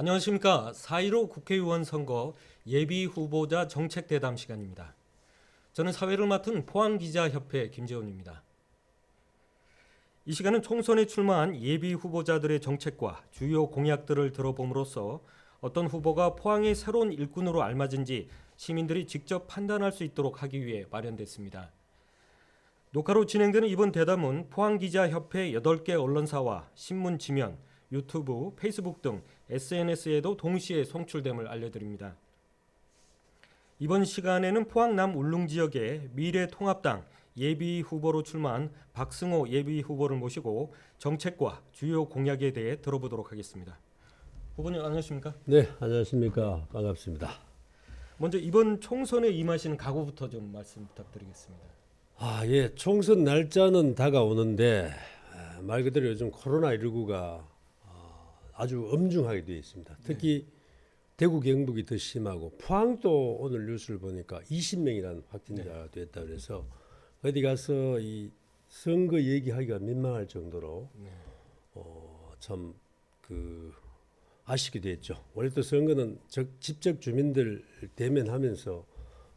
안녕하십니까. 4.15 국회의원 선거 예비 후보자 정책 대담 시간입니다. 저는 사회를 맡은 포항기자협회 김재훈입니다. 이 시간은 총선에 출마한 예비 후보자들의 정책과 주요 공약들을 들어봄으로써 어떤 후보가 포항의 새로운 일꾼으로 알맞은지 시민들이 직접 판단할 수 있도록 하기 위해 마련됐습니다. 녹화로 진행되는 이번 대담은 포항기자협회 8개 언론사와 신문 지면, 유튜브, 페이스북 등 SNS에도 동시에 송출됨을 알려드립니다. 이번 시간에는 포항 남 울릉 지역의 미래통합당 예비 후보로 출마한 박승호 예비 후보를 모시고 정책과 주요 공약에 대해 들어보도록 하겠습니다. 후보님 안녕하십니까? 네, 안녕하십니까. 반갑습니다. 먼저 이번 총선에 임하시는 각오부터 좀 말씀 부탁드리겠습니다. 아, 예. 총선 날짜는 다가오는데 아, 말 그대로 요즘 코로나 19가 아주 엄중하게 되어 있습니다. 특히 대구 경북이 더 심하고 포항도 오늘 뉴스를 보니까 20명이라는 확진자가 됐다 그래서 어디 가서 이 선거 얘기하기가 민망할 정도로 네. 어, 참 그 아쉽게 됐죠. 원래 또 선거는 적, 직접 주민들 대면하면서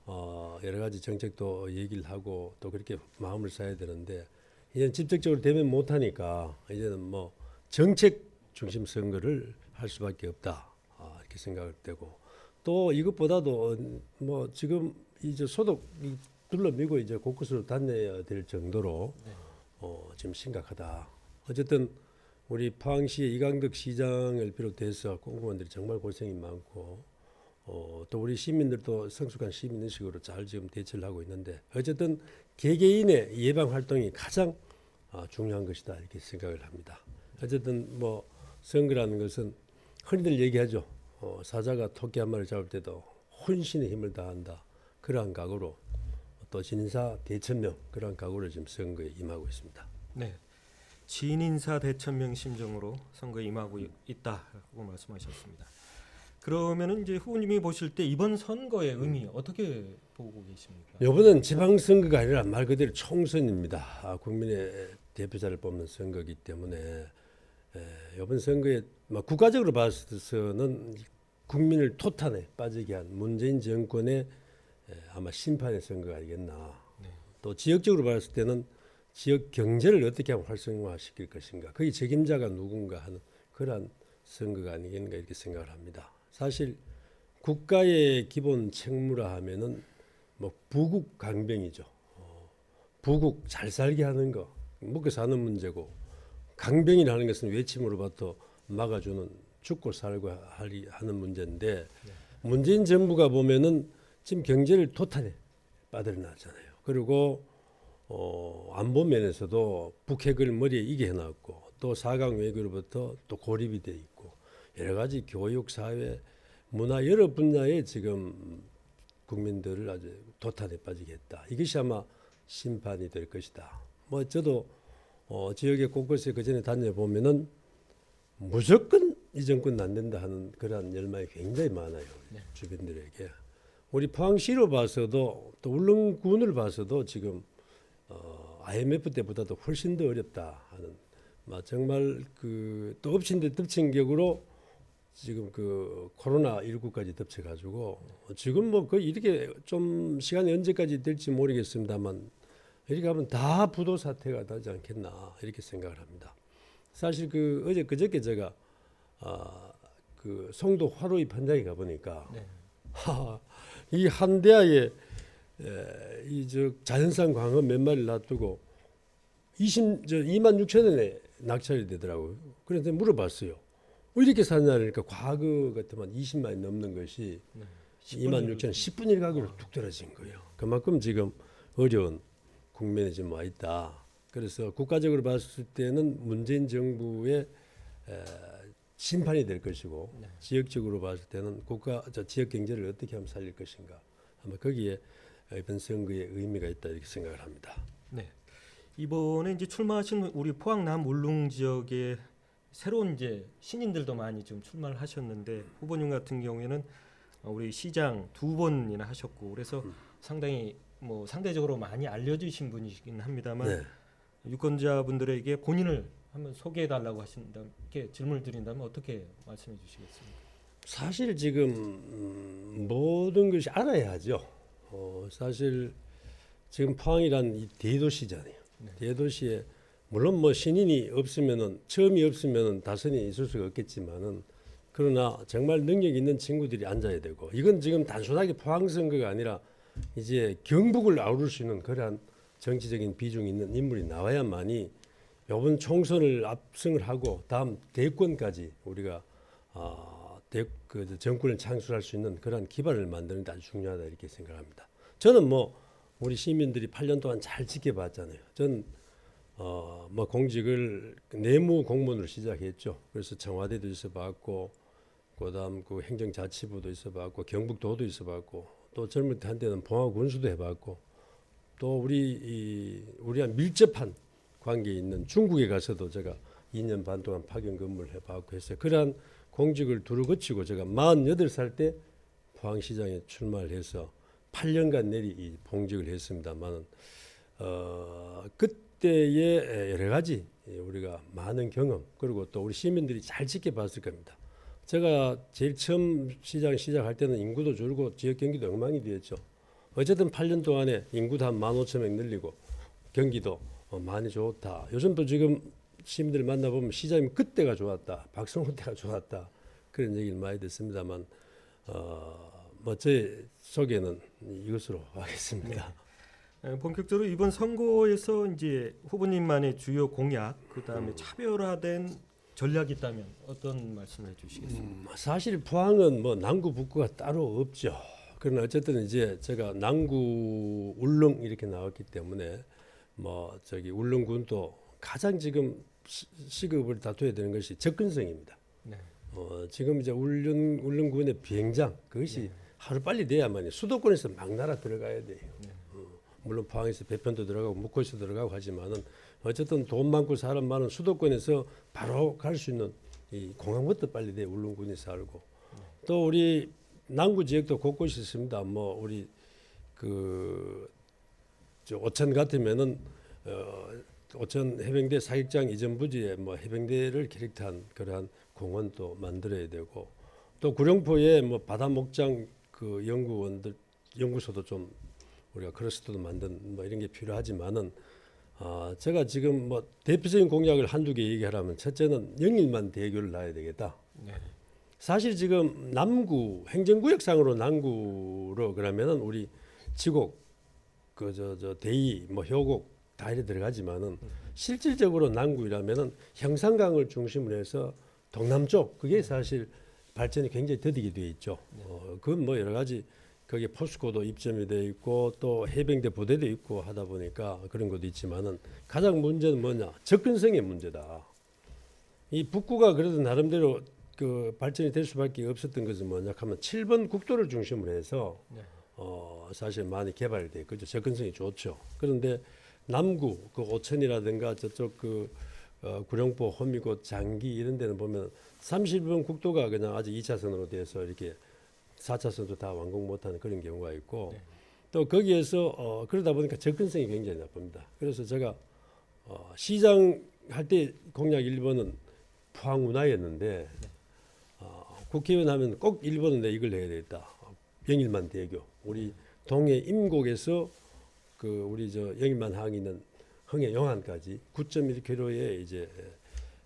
어, 여러 가지 정책도 얘기를 하고 또 그렇게 마음을 쌓아야 되는데 이제는 직접적으로 대면 못 하니까 이제는 뭐 정책 중심 선거를 할 수밖에 없다 아, 이렇게 생각을 되고 또 이것보다도 뭐 지금 이제 이 둘러미고 이제 곳곳으로 다녀야 될 정도로 어, 지금 심각하다. 어쨌든 우리 포항시의 이강덕 시장을 비롯해서 공무원들이 정말 고생이 많고 어, 또 우리 시민들도 성숙한 시민 의식으로 잘 지금 대처를 하고 있는데 어쨌든 개개인의 예방 활동이 가장 아, 중요한 것이다 이렇게 생각을 합니다. 어쨌든 뭐 선거라는 것은 흔히들 얘기하죠. 어, 사자가 토끼 한 마리 잡을 때도 혼신의 힘을 다한다. 그러한 각오로 또 진사 대천명 그러한 각오로 지금 선거에 임하고 있습니다. 네. 진인사 대천명 심정으로 선거에 임하고 이- 있다고 말씀하셨습니다. 그러면은 이제 후보님이 보실 때 이번 선거의 의미 어떻게 보고 계십니까? 이번엔 지방선거가 아니라 말 그대로 총선입니다. 아, 국민의 대표자를 뽑는 선거이기 때문에 에, 이번 선거에 뭐 국가적으로 봐서는 국민을 토탄에 빠지게 한 문재인 정권의 에, 아마 심판의 선거가 아니겠나. 네. 또 지역적으로 봤을 때는 지역 경제를 어떻게 하면 활성화시킬 것인가. 거기 책임자가 누군가 하는 그러한 선거가 아니겠는가 이렇게 생각을 합니다. 사실 국가의 기본 책무라 하면은 뭐 부국 강병이죠. 어, 부국 잘 살게 하는 거 먹고 사는 문제고 강병이라는 것은 외침으로부터 막아주는 죽고 살고 하는 문제인데 문재인 정부가 보면은 지금 경제를 토탄에 빠들어놨잖아요. 그리고 어, 안보 면에서도 북핵을 머리에 이게 해놨고 또 사강 외교로부터 또 고립이 돼 있고 여러 가지 교육, 사회, 문화 여러 분야에 지금 국민들을 아주 도탄에 빠지게 했다. 이것이 아마 심판이 될 것이다. 뭐 저도 어, 지역의 곳곳에 그 전에 다녀보면은 무조건 이 정권 안 된다 하는 그러한 열망이 굉장히 많아요. 네. 주변들에게. 우리 포항시로 봐서도 또 울릉군을 봐서도 지금 어, IMF 때보다도 훨씬 더 어렵다 하는 막 정말 그또 엎친 데 덮친 격으로 지금 그 코로나 19까지 덮쳐 가지고 지금 뭐 그 이렇게 좀 시간이 언제까지 될지 모르겠습니다만 이렇게 하면 다 부도 사태가 나지 않겠나 이렇게 생각을 합니다. 사실 그 어제 그저께 제가 아그 송도 화로이 판장에 가 보니까 네. 하, 이 한대하에 이저 자연산 광어 몇 마리를 놔두고 20, 저 2만 6천 원에 낙찰이 되더라고요. 그래서 물어봤어요. 왜 이렇게 사냐니까 과거 같으면 20만 원 넘는 것이 네. 2만 6천 원 10분의 1 가격으로 뚝 떨어진 거예요. 그만큼 지금 어려운 국면에 지금 와 있다. 그래서 국가적으로 봤을 때는 문재인 정부의 에, 심판이 될 것이고 네. 지역적으로 봤을 때는 국가 저 지역 경제를 어떻게 하면 살릴 것인가 아마 거기에 이번 선거의 의미가 있다 이렇게 생각을 합니다. 네. 이번에 이제 출마하신 우리 포항 남 울릉 지역에 새로운 이제 신인들도 많이 좀 출마를 하셨는데 후보님 같은 경우에는 어, 우리 시장 두 번이나 하셨고 그래서 상당히 뭐 상대적으로 많이 알려주신 분이시긴 합니다만 네. 유권자분들에게 본인을 한번 소개해 달라고 하신다 이렇게 질문을 드린다면 어떻게 말씀해 주시겠습니까? 사실 지금 음, 모든 것이 알아야 하죠. 어, 사실 지금 포항이란 이 대도시잖아요. 네. 대도시에 물론 뭐 신인이 없으면은 처음이 없으면은 다선이 있을 수가 없겠지만은 그러나 정말 능력 있는 친구들이 앉아야 되고 이건 지금 단순하게 포항 선거가 아니라 이제 경북을 아우를 수 있는 그러한 정치적인 비중이 있는 인물이 나와야만이 이번 총선을 압승을 하고 다음 대권까지 우리가 아, 대, 그 정권을 창출할 수 있는 그런 기반을 만드는 데 아주 중요하다 이렇게 생각합니다. 저는 뭐 우리 시민들이 8년 동안 잘 지켜봤잖아요. 전 어, 뭐 공직을 내무 공무원으로 시작했죠. 그래서 청와대도 있어봤고, 그다음 그 행정자치부도 있어봤고, 경북도도 있어봤고, 또 젊을 때 한때는 봉화 군수도 해봤고, 또 우리 이 우리랑 밀접한 관계에 있는 중국에 가서도 제가 2년 반 동안 파견 근무를 해봤고 했어요. 그러한 공직을 두루 거치고 제가 48살 때 포항시장에 출마를 해서 8년간 내리 이 봉직을 했습니다만은 어, 그때의 여러 가지 우리가 많은 경험 그리고 또 우리 시민들이 잘 지켜봤을 겁니다. 제가 제일 처음 시장 시작할 때는 인구도 줄고 지역 경기도 엉망이 되었죠. 어쨌든 8년 동안에 인구도 한 15,000명 늘리고 경기도 어, 많이 좋다. 요즘도 지금 시민들 만나보면 시장님 그때가 좋았다. 박성호 때가 좋았다. 그런 얘기를 많이 듣습니다만 어, 뭐제 소개는 이것으로 하겠습니다. 에, 본격적으로 이번 선거에서 이제 후보님만의 주요 공약, 그 다음에 차별화된 전략이 있다면 어떤 말씀을 해주시겠습니까? 음, 사실 포항은 뭐 남구 북구가 따로 없죠. 그러나 어쨌든 이제 제가 남구 울릉 이렇게 나왔기 때문에 뭐 저기 울릉군도 가장 지금 시- 시급을 다투어야 되는 것이 접근성입니다. 네. 어, 지금 이제 울릉 울릉군의 비행장 그것이 하루 빨리 돼야만이 수도권에서 막 날아 들어가야 돼요. 어, 물론 포항에서 배편도 들어가고 묵고에서 들어가고 하지만은 어쨌든 돈 많고 사람 많은 수도권에서 바로 갈 수 있는 이 공항부터 빨리 돼 울릉군이 살고 또 우리 남구 지역도 곳곳이 있습니다. 뭐 우리 그저 오천 같으면은 어, 오천 해병대 사격장 이전 부지에 뭐 해병대를 캐릭터한 그러한 공원도 만들어야 되고 또 구룡포에 뭐 바다 목장 그 연구원들 연구소도 좀 우리가 크러스터도 만든 뭐 이런 게 필요하지만은 아 제가 지금 뭐 대표적인 공약을 한두 개 얘기하라면 첫째는 영일만 대교를 놔야 되겠다. 네. 사실 지금 남구 행정구역상으로 남구로 그러면은 우리 지곡 그저저 대이 뭐 효곡 다 이래 들어가지만은 실질적으로 남구이라면은 형산강을 중심으로 해서 동남쪽 그게 사실 발전이 굉장히 더디게 돼 있죠. 어, 그건 뭐 여러 가지 거기에 포스코도 입점이 돼 있고 또 해병대 부대도 있고 하다 보니까 그런 것도 있지만은 가장 문제는 뭐냐 접근성의 문제다. 이 북구가 그래도 나름대로 그 발전이 될 수밖에 없었던 것은 뭐냐 하면 7번 국도를 중심으로 해서 네. 어 사실 많이 개발이 돼 그죠 접근성이 좋죠. 그런데 남구 그 오천이라든가 저쪽 그 어, 구룡포, 호미곶, 장기 이런 데는 보면 30번 국도가 그냥 아직 2차선으로 돼서 이렇게 4차선도 다 완공 못하는 그런 경우가 있고 네. 또 거기에서 어, 그러다 보니까 접근성이 굉장히 나쁩니다. 그래서 제가 어, 시장 할 때 공약 1번은 포항 운하였는데 어, 국회의원 하면 꼭 1번은 내 이걸 해야 되겠다. 영일만 대교 우리 동해 임곡에서 그 우리 저 영일만 항이 있는 흥해 영안까지 9.1km에 이제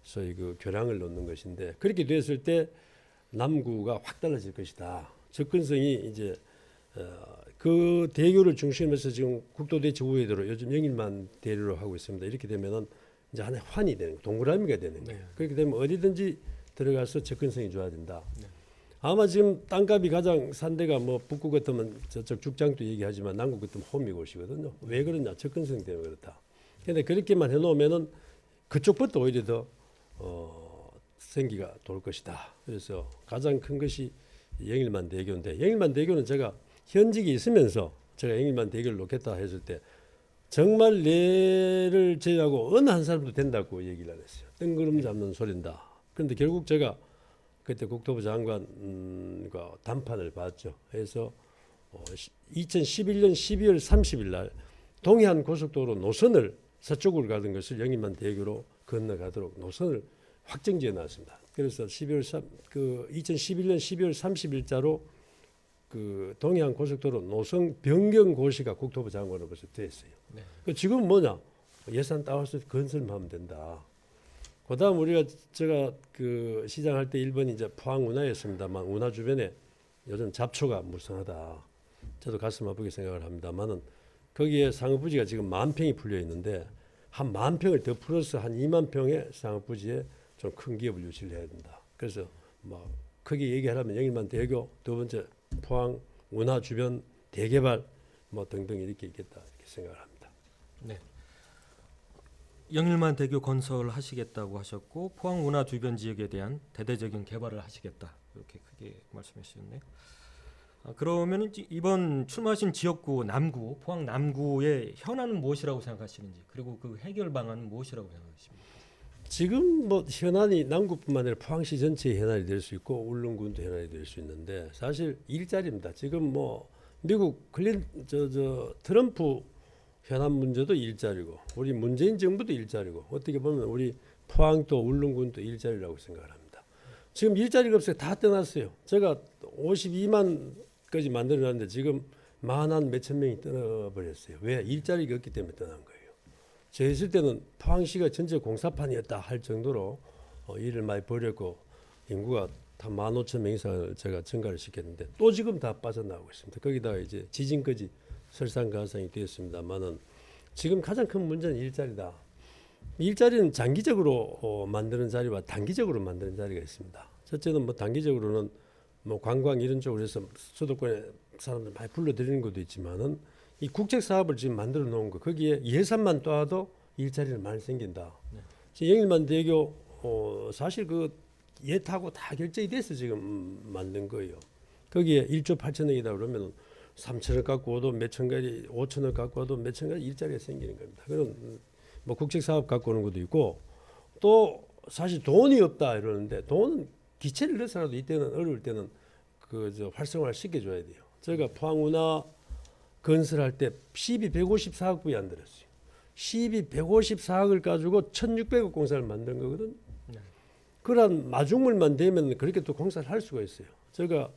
소위 그 교량을 놓는 것인데 그렇게 됐을 때 남구가 확 달라질 것이다. 접근성이 이제 어, 그 대교를 중심으로 해서 지금 국도대체 우회도로 요즘 영일만 대로로 하고 있습니다. 이렇게 되면은 이제 하나의 환이 되는. 동그라미가 되는 거예요. 네. 그렇게 되면 어디든지 들어가서 접근성이 좋아진다. 네. 아마 지금 땅값이 가장 산 데가 뭐 북구 같으면 저쪽 죽장도 얘기하지만 남구 같으면 호미곶이거든요. 왜 그러냐? 접근성 때문에 그렇다. 근데 그렇게만 해놓으면은 그쪽부터 오히려 더 어, 생기가 돌 것이다. 그래서 가장 큰 것이 영일만 대교인데 영일만 대교는 제가 현직이 있으면서 제가 영일만 대교를 놓겠다 했을 때 정말 내를 제외하고 어느 한 사람도 된다고 얘기를 안 했어요. 뜬구름 잡는 소린다. 그런데 결국 제가 그때 국토부 장관과 담판을 봤죠. 그래서 어, 2011년 12월 30일 날 동해안 고속도로 노선을 서쪽으로 가던 것을 영인만 대교로 건너가도록 노선을 확정지어 놨습니다. 그래서 12월 3, 그 2011년 12월 30일자로 그 동해안 고속도로 노선 변경 고시가 국토부 장관으로 벌써 됐어요. 네. 그 지금 뭐냐 예산 따와서 건설만 하면 된다. 그다음 우리가 제가 그 시장할 때 1번이 이제 포항 운하였습니다만 운하 주변에 요즘 잡초가 무성하다. 저도 가슴 아프게 생각을 합니다만은 거기에 상업부지가 지금 만 평이 풀려 있는데 한 만 평을 더 풀어서 한 2만 평의 상업부지에 좀 큰 기업을 유치를 해야 된다. 그래서 뭐 크게 얘기하려면 영일만 대교 두 번째 포항 운하 주변 대개발 뭐 등등 이렇게 있겠다 이렇게 생각을 합니다. 네. 영일만 대교 건설하시겠다고 하셨고 포항 운하 주변 지역에 대한 대대적인 개발을 하시겠다 이렇게 크게 말씀해 주셨네요. 아, 그러면 이번 출마하신 지역구 남구 포항 남구의 현안은 무엇이라고 생각하시는지 그리고 그 해결 방안은 무엇이라고 생각하십니까? 지금 뭐 현안이 남구뿐만 아니라 포항시 전체의 현안이 될 수 있고 울릉군도 현안이 될 수 있는데 사실 일자리입니다. 지금 뭐 미국 클린 저 저 트럼프 현안 문제도 일자리고 우리 문재인 정부도 일자리고 어떻게 보면 우리 포항도 울릉군도 일자리라고 생각을 합니다. 지금 일자리가 없어요. 다 떠났어요. 제가 52만까지 만들어놨는데 지금 만한 몇천 명이 떠나버렸어요. 왜? 일자리가 없기 때문에 떠난 거예요. 저 있을 때는 포항시가 전체 공사판이었다 할 정도로 어, 일을 많이 벌였고 인구가 한 15,000명 이상을 제가 증가를 시켰는데 또 지금 다 빠져나오고 있습니다. 거기다가 이제 지진까지 설상 가능성이 되었습니다만은 지금 가장 큰 문제는 일자리다. 일자리는 장기적으로 어, 만드는 자리와 단기적으로 만드는 자리가 있습니다. 첫째는 뭐 단기적으로는 뭐 관광 이런 쪽으로 해서 수도권에 사람들 많이 불러들이는 것도 있지만은 이 국책 사업을 지금 만들어 놓은 거 거기에 예산만 떠도 일자리를 많이 생긴다. 네. 지금 영일만 대교 어, 사실 그 예타고 다 결정이 돼서 지금 음, 만든 거예요. 거기에 1조 8천억이다 그러면 3천억 갖고 와도 몇천 가지, 5천억 갖고 와도 몇천 가지 일자리가 생기는 겁니다. 그런 음, 뭐 국책 사업 갖고 오는 것도 있고 또 사실 돈이 없다 이러는데 돈은 기체를 넣어서라도 이때는 어려울 때는 그 저 활성화를 시켜줘야 돼요. 저희가 포항운하 건설할 때 시비 154억 불이 안 들었어요. 시비 154억을 가지고 1,600억 공사를 만든 거거든. 네. 그런 마중물만 되면 그렇게 또 공사를 할 수가 있어요. 제가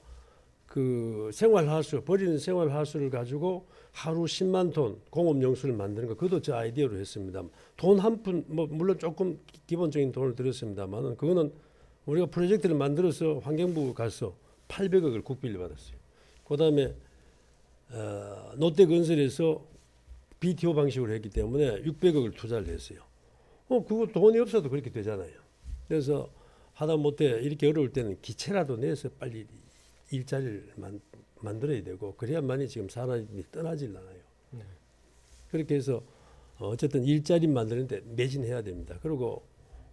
그 생활하수 버리는 생활하수를 가지고 하루 10만 톤 공업 용수를 만드는 거 그것도 제 아이디어로 했습니다. 돈 한 푼 뭐 물론 조금 기본적인 돈을 들였습니다만은 그거는 우리가 프로젝트를 만들어서 환경부 가서 800억을 국비를 받았어요. 그다음에 어, 롯데건설에서 BTO 방식으로 했기 때문에 600억을 투자를 했어요. 어, 그거 돈이 없어도 그렇게 되잖아요. 그래서 하다 못해 이렇게 어려울 때는 기체라도 내서 빨리 일자리를 만, 만들어야 되고 그래야만이 지금 사람이 떠나질 않아요. 네. 그렇게 해서 어, 어쨌든 일자리 만드는데 매진해야 됩니다. 그리고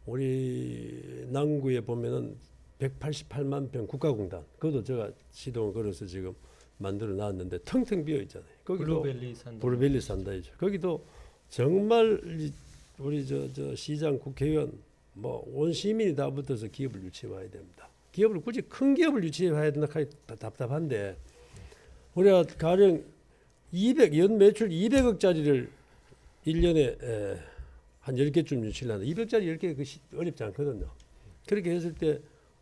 우리 남구에 보면은 188만 평 국가공단 그것도 제가 시동을 걸어서 지금 만들어 놨는데 텅텅 비어 있잖아요. 거기도 블루벨리 산 브루벨리 산다이죠. 거기도 정말 이- 우리 저, 저 시장 국회의원 뭐 온 시민이 다 붙어서 기업을 유치해야 됩니다. 기업을 굳이 큰 기업을 유치해야 된다 하기 다- 답답한데 우리가 가령 200 연 매출 200억짜리를 1년에 에, 한 10개쯤 유치를 하는데 200짜리 10개 그 시- 어렵지 않거든요. 그렇게 했을 때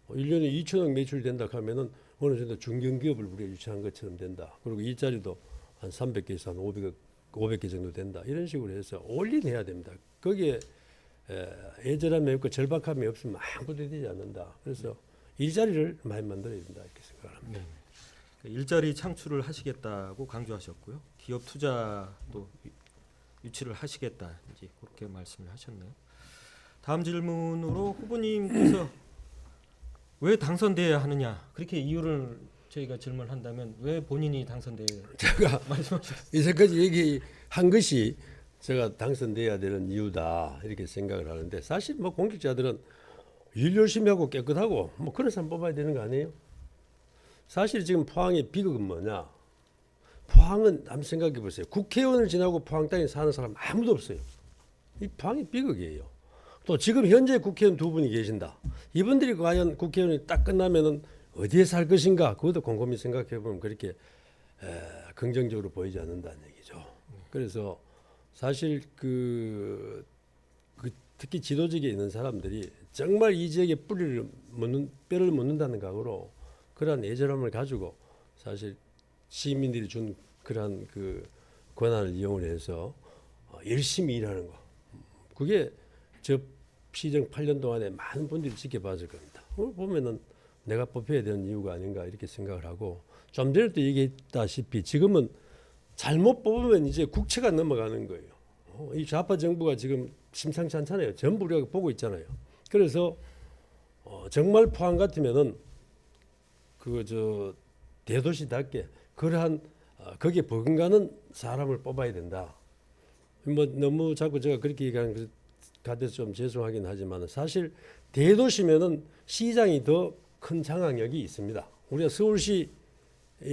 1년에 2천억 매출 된다 하면은 어느 정도 중견기업을 우리가 유치한 것처럼 된다. 그리고 일자리도 한 300개에서 한 500억 500개 정도 된다. 이런 식으로 해서 올인해야 됩니다. 거기에 에, 애절함이 없고 절박함이 없으면 아무것도 되지 않는다. 그래서 일자리를 많이 만들어야 된다 이렇게 생각을 합니다. 네. 그 일자리 창출을 하시겠다고 강조하셨고요. 기업 투자도 유- 유치를 하시겠다 이제 그렇게 말씀을 하셨네요. 다음 질문으로 후보님께서 왜 당선돼야 하느냐 그렇게 이유를 저희가 질문한다면 왜 본인이 당선돼야 제가 말씀하셨어요. 이제까지 얘기한 것이 제가 당선돼야 되는 이유다 이렇게 생각을 하는데 사실 뭐 공직자들은 일 열심히 하고 깨끗하고 뭐 그런 사람 뽑아야 되는 거 아니에요? 사실 지금 포항의 비극은 뭐냐? 포항은 한번 생각해 보세요. 국회의원을 지나고 포항 땅에 사는 사람 아무도 없어요. 이 포항이 비극이에요. 또 지금 현재 국회의원 두 분이 계신다. 이분들이 과연 국회의원이 딱 끝나면은 어디에 살 것인가? 그것도 곰곰이 생각해 보면 그렇게 에, 긍정적으로 보이지 않는다는 얘기죠. 그래서 사실 그 그 특히 지도직에 있는 사람들이 정말 이 지역에 뿌리를 묻는 뼈를 묻는다는 각오로 그러한 애절함을 가지고 사실 시민들이 준 그러한 그 권한을 이용을 해서 어, 열심히 일하는 거. 그게 저 시정 8년 동안에 많은 분들이 지켜봤을 겁니다. 보면은 내가 뽑혀야 되는 이유가 아닌가 이렇게 생각을 하고 좀 전에 또 얘기했다시피 지금은 잘못 뽑으면 이제 국채가 넘어가는 거예요. 어, 이 좌파 정부가 지금 심상치 않잖아요. 전부 우리가 보고 있잖아요. 그래서 어, 정말 포항 같으면은 그 저 대도시답게 그러한 어, 거기에 버금가는 사람을 뽑아야 된다. 뭐 너무 자꾸 제가 그렇게 얘기하는 것 같아서 좀 죄송하긴 하지만 사실 대도시면은 시장이 더 큰 장악력이 있습니다. 우리가 서울시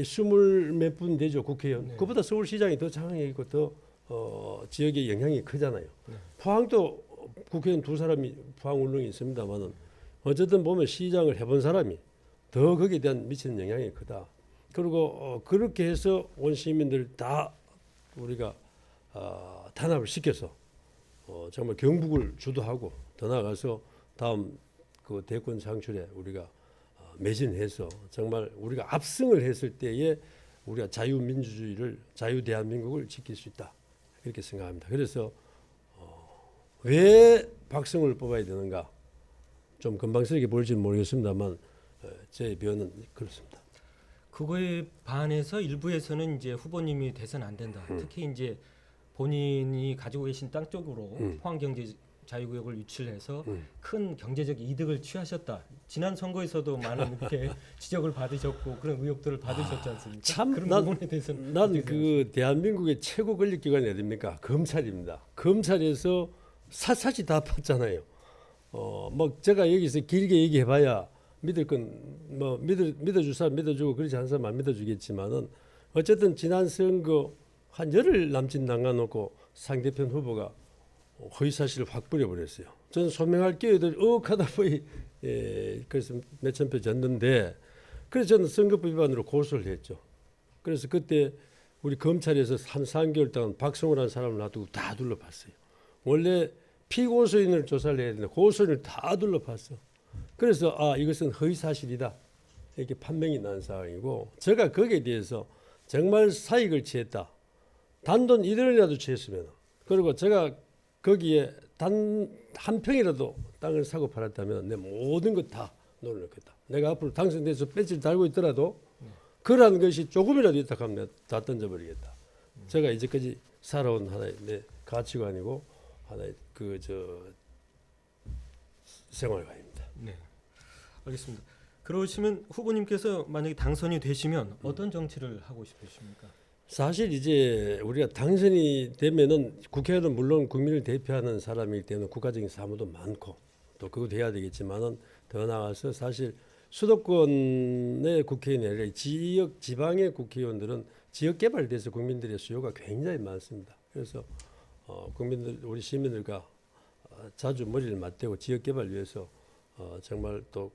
스물 몇 분 되죠 국회의원. 네. 그보다 서울시장이 더 장악력 있고 더 어, 지역에 영향이 크잖아요. 네. 포항도 국회의원 두 사람이 포항 울릉이 있습니다만은 어쨌든 보면 시장을 해본 사람이 더 거기에 대한 미치는 영향이 크다. 그리고 어, 그렇게 해서 온 시민들 다 우리가 어, 단합을 시켜서 어, 정말 경북을 주도하고 더 나아가서 다음 그 대권 창출에 우리가 어, 매진해서 정말 우리가 압승을 했을 때에 우리가 자유민주주의를 자유 대한민국을 지킬 수 있다 이렇게 생각합니다. 그래서 어, 왜 박성을 뽑아야 되는가 좀 금방스럽게 보일지는 모르겠습니다만 어, 제 변은 그렇습니다. 그거에 반해서 일부에서는 이제 후보님이 돼서는 안 된다. 특히 이제 본인이 가지고 계신 땅 쪽으로 음. 포항 경제 자유구역을 유치해서 음. 큰 경제적 이득을 취하셨다. 지난 선거에서도 많은 이렇게 지적을 받으셨고 그런 의혹들을 받으셨지 않습니까? 참, 그런 난- 부분에 대해서는 난 어떻게 그 대한민국의 최고 권력기관이 어딥니까? 검찰입니다. 검찰에서 사사시 다 봤잖아요. 어, 뭐 제가 여기서 길게 얘기해봐야 믿을 건 뭐 믿을 믿어줄 사람 믿어주고 그렇지 않은 사람 안 믿어주겠지만은 어쨌든 지난 선거 한 열흘 남짓 남겨놓고 상대편 후보가 허위 사실을 확 뿌려버렸어요. 저는 소명할 기회들 억하다 보니 예, 그래서 몇천 표 졌는데 그래서 저는 선거법 위반으로 고소를 했죠. 그래서 그때 우리 검찰에서 한 3개월 동안 박성호라는 사람을 놔두고 다 둘러봤어요. 원래 피고소인을 조사를 해야 되는데 고소인을 다 둘러봤어. 그래서 아 이것은 허위 사실이다 이렇게 판명이 난 상황이고 제가 거기에 대해서 정말 사익을 취했다. 단돈 1원이라도 취했으면 그리고 제가 거기에 단 한 평이라도 땅을 사고 팔았다면 내 모든 것 다 놀려놓겠다. 내가 앞으로 당선돼서 배지를 달고 있더라도 그러한 것이 조금이라도 있다 하면 다 던져버리겠다. 제가 이제까지 살아온 하나의 내 가치관이고 하나의 그 저 생활관입니다. 네, 알겠습니다. 그러시면 후보님께서 만약에 당선이 되시면 어떤 정치를 하고 싶으십니까? 사실 이제 우리가 당선이 되면은 국회의원은 물론 국민을 대표하는 사람이기 때문에 국가적인 사무도 많고 또 그것도 해야 되겠지만은 더 나아가서 사실 수도권의 국회의원이 아니라 지역 지방의 국회의원들은 지역 개발돼서 국민들의 수요가 굉장히 많습니다. 그래서 어, 국민들 우리 시민들과 어, 자주 머리를 맞대고 지역 개발 위해서 어, 정말 또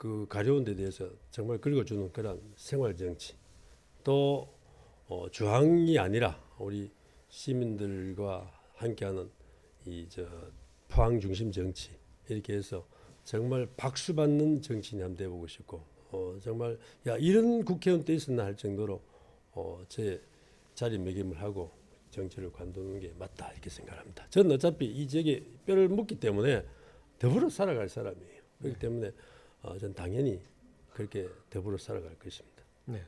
그 가려운 데 대해서 정말 긁어주는 그런 생활 정치 또 어, 주황이 아니라 우리 시민들과 함께하는 이 저 포항 중심 정치 이렇게 해서 정말 박수 받는 정치인이 한번 돼보고 싶고 어, 정말 야 이런 국회의원 때 있었나 할 정도로 어, 제 자리매김을 하고 정치를 관두는 게 맞다 이렇게 생각합니다. 저는 어차피 이 지역에 뼈를 묻기 때문에 더불어 살아갈 사람이에요. 그렇기 때문에 어, 전 당연히 그렇게 더불어 살아갈 것입니다. 네.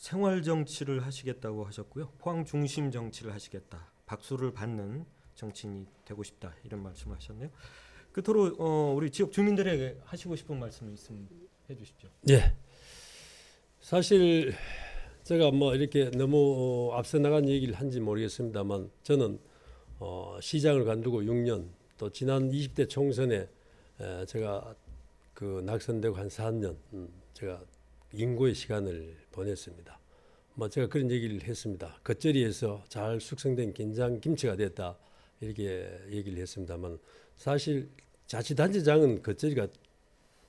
생활 정치를 하시겠다고 하셨고요. 포항 중심 정치를 하시겠다. 박수를 받는 정치인이 되고 싶다. 이런 말씀을 하셨네요. 끝으로 어, 우리 지역 주민들에게 하시고 싶은 말씀이 있으면 해 주십시오. 예. 사실 제가 뭐 이렇게 너무 어, 앞서 나간 얘기를 한지 모르겠습니다만 저는 어, 시장을 관두고 6년 또 지난 20대 총선에 에, 제가 그 낙선되고 한 4년 음, 제가 인고의 시간을 보냈습니다. 뭐 제가 그런 얘기를 했습니다. 겉절이에서 잘 숙성된 김장 김치가 됐다 이렇게 얘기를 했습니다만 사실 자치단체장은 겉절이가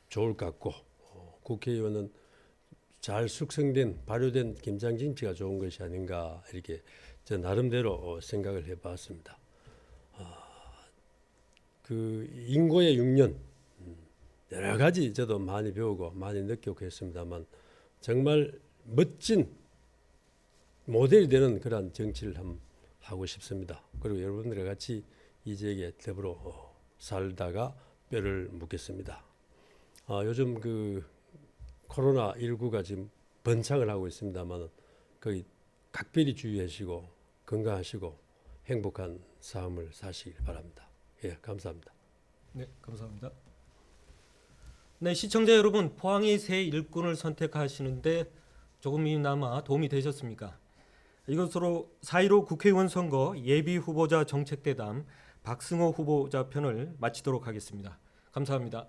좋을 것 같고 어, 국회의원은 잘 숙성된 발효된 김장 김치가 좋은 것이 아닌가 이렇게 저 나름대로 어, 생각을 해봤습니다. 아, 그 인고의 6년 음, 여러 가지 저도 많이 배우고 많이 느끼고 했습니다만 정말 멋진 모델이 되는 그러한 정치를 함 하고 싶습니다. 그리고 여러분들과 같이 이 지역에 더불어 어, 살다가 뼈를 묻겠습니다. 아, 요즘 그 코로나 19가 지금 번창을 하고 있습니다만 거기 각별히 주의하시고 건강하시고 행복한 삶을 사시길 바랍니다. 예, 감사합니다. 네, 감사합니다. 네, 시청자 여러분, 포항의 새 일꾼을 선택하시는데 조금이나마 도움이 되셨습니까? 이것으로 4.15 국회의원 선거 예비 후보자 정책대담 박승호 후보자 편을 마치도록 하겠습니다. 감사합니다.